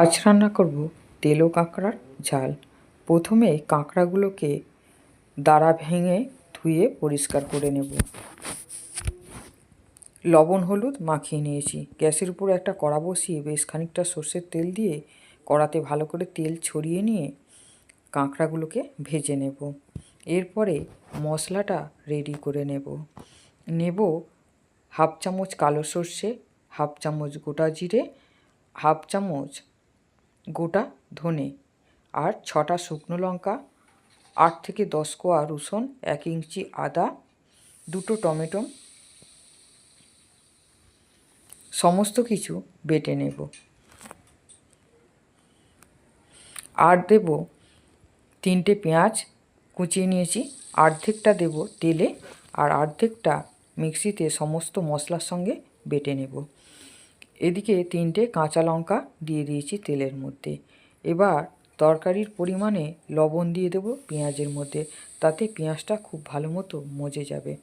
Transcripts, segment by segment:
আজ রান্না করব তেলো কাঁকড়ার ঝাল। প্রথমে কাঁকড়াগুলোকে দাঁড়া ভেঙে ধুয়ে পরিষ্কার করে নেব। লবণ, হলুদ মাখিয়ে নিয়েছি। গ্যাসের উপর একটা কড়া বসিয়ে বেশ খানিকটা সর্ষের তেল দিয়ে কড়াতে ভালো করে তেল ছড়িয়ে নিয়ে কাঁকড়াগুলোকে ভেজে নেব। এরপরে মশলাটা রেডি করে নেব। নেব হাফ চামচ কালো সর্ষে, হাফ চামচ গোটা জিরে, হাফ চামচ গোটা ধনে আর ছটা শুকনো লঙ্কা, আট থেকে দশ কোয়া রসুন, এক ইঞ্চি আদা, দুটো টমেটো, সমস্ত কিছু বেটে নেব। আর দেব তিনটে পেঁয়াজ, কুচিয়ে নিয়েছি। অর্ধেকটা দেব তেলে আর অর্ধেকটা মিক্সিতে সমস্ত মশলার সঙ্গে বেটে নেব। এদিকে তিনটে কাঁচা লঙ্কা দিয়ে দিয়েছি তেলের মধ্যে। এবার তরকারির পরিমাণে লবণ দিয়ে দেবো পেঁয়াজের মধ্যে। তাতে পেঁয়াজটা খুব ভালো মতো মজে যাবে।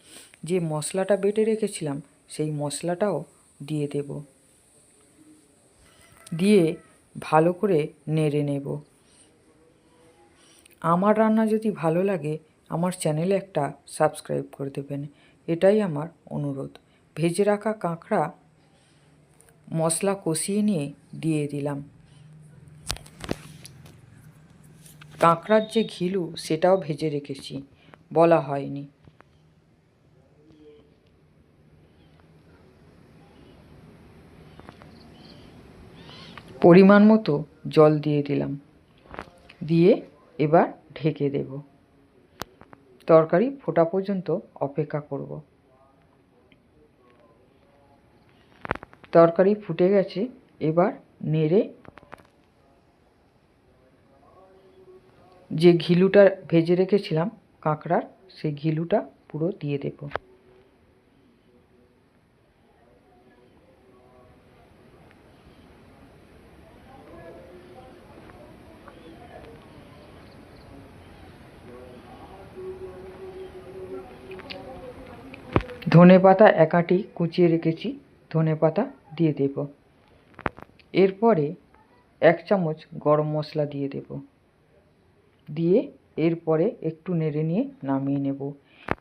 যে মশলাটা বেটে রেখেছিলাম, সেই মশলাটাও দিয়ে দেব। দিয়ে ভালো করে নেড়ে নেব। আমার রান্না যদি ভালো লাগে, আমার চ্যানেলে একটা সাবস্ক্রাইব করে দেবেন। এটাই আমার অনুরোধ। ভেজে রাখা কাঁকড়া মশলা কষিয়ে নিয়ে দিয়ে দিলাম। কাঁকড়ার যে ঘিলু, সেটাও ভেজে রেখেছি, বলা হয়নি। পরিমাণ মতো জল দিয়ে দিলাম। দিয়ে এবার ঢেকে দেব। তরকারি ফোটা পর্যন্ত অপেক্ষা করব। তরকারি ফুটে গেছে, এবার নেড়ে যে ঘিলুটা ভেজে রেখেছিলাম কাঁকড়ার, সেই ঘিলুটা পুরো দিয়ে দেব। ধনে পাতা একাটি কুচিয়ে রেখেছি। ধনে পাতা দিয়ে দেব। এরপরে এক চামচ গরম মশলা দিয়ে দেব। দিয়ে এরপরে একটু নেড়ে নিয়ে নামিয়ে নেব।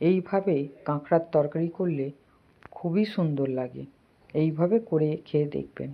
এইভাবে কাঁকড়ার তরকারি করলে খুবই সুন্দর লাগে। এইভাবে করে খেয়ে দেখবেন।